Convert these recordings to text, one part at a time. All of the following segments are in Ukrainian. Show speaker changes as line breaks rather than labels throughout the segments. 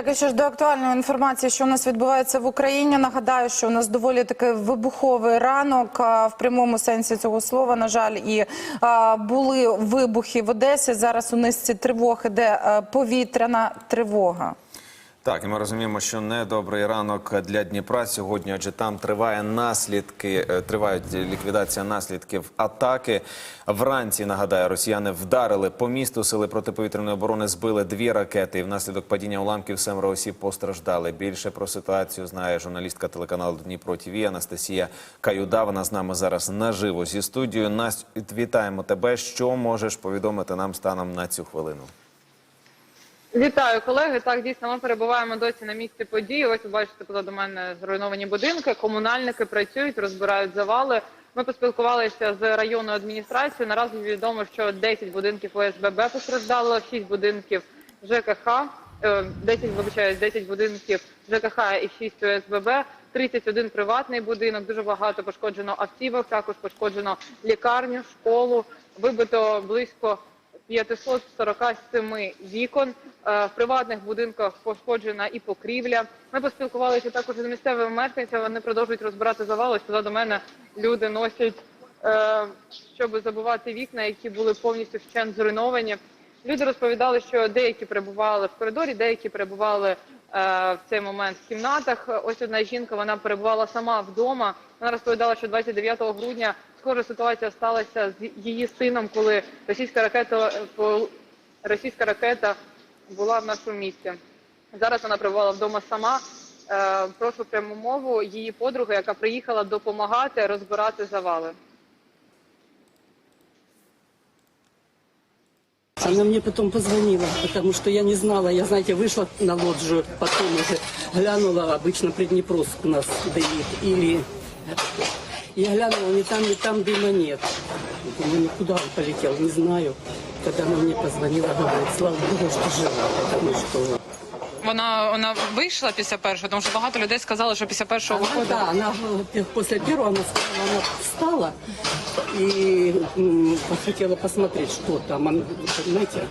Так, і ще ж до актуальної інформації, що у нас відбувається в Україні. Нагадаю, що у нас доволі такий вибуховий ранок в прямому сенсі цього слова. На жаль, і були вибухи в Одесі. Зараз у низці тривог іде повітряна тривога.
Так, і ми розуміємо, що недобрий ранок для Дніпра сьогодні, адже там триває наслідки, е, тривають ліквідація наслідків атаки. Вранці нагадаю, росіяни вдарили по місту. Сили протиповітряної оборони збили дві ракети. І внаслідок падіння уламків семеро осіб постраждали. Більше про ситуацію знає журналістка телеканалу Дніпро ТВ Анастасія Каюда. Вона з нами зараз наживо зі студією. Настя, вітаємо тебе. Що можеш повідомити нам станом на цю хвилину?
Вітаю, колеги. Так, дійсно, ми перебуваємо досі на місці події. Ось ви бачите позаду мене зруйновані будинки. Комунальники працюють, розбирають завали. Ми поспілкувалися з районною адміністрацією. Наразі відомо, що 10 будинків ОСББ постраждало, 6 будинків ЖКХ, е, 10, вибачаюсь, 10 будинків ЖКХ і 6 ОСББ, 31 приватний будинок, дуже багато пошкоджено автівок, також пошкоджено лікарню, школу, вибито близько 547 вікон. Е, В приватних будинках пошкоджена і покрівля. Ми поспілкувалися також з місцевими мешканцями. Вони продовжують розбирати завали. Позаду мене люди носять, е, щоб забивати вікна, які були повністю вщент зруйновані. Люди розповідали, що деякі перебували в коридорі, деякі перебували е, в цей момент в кімнатах. Ось одна жінка вона перебувала сама вдома. Вона розповідала, що 29 грудня схожа ситуація сталася з її сином, коли російська ракета е, по- російська ракета була в нашому місті. Зараз вона перебувала вдома сама. Е, прошу пряму мову її подруги, яка приїхала допомагати розбирати завали.
Она мне потом позвонила, потому что я не знала. Я, знаете, вышла на лоджию, потом уже глянула, обычно Приднепровск у нас дымит. Или я глянула, ни там, ни там дыма нет. Думаю, ну куда он полетел, не знаю. Когда она мне позвонила, говорит, слава Богу, что жива, потому что...
Вона вона вийшла після першого, тому що багато людей сказали, що після першого
Она,
виходить.
да, она э, после первого, она сказала, она встала и м, хотела посмотреть, что там, Она, понимаете.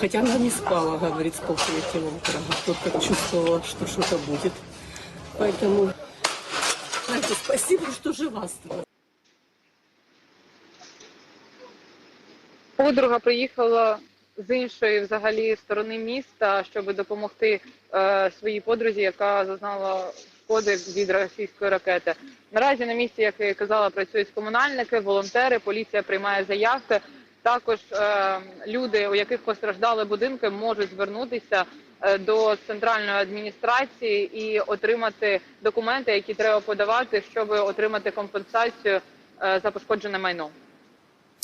Хотя она не спала, говорит, с полтретьего утра. А тут как чувствовала, что что-то будет. Поэтому, знаете, жива.
Подруга приїхала з іншої взагалі сторони міста, щоб допомогти е, своїй подрузі, яка зазнала шкоди від російської ракети. Наразі на місці, як я казала, працюють комунальники, волонтери, поліція приймає заявки. Також е, люди, у яких постраждали будинки, можуть звернутися до центральної адміністрації і отримати документи, які треба подавати, щоб отримати компенсацію е, за пошкоджене майно.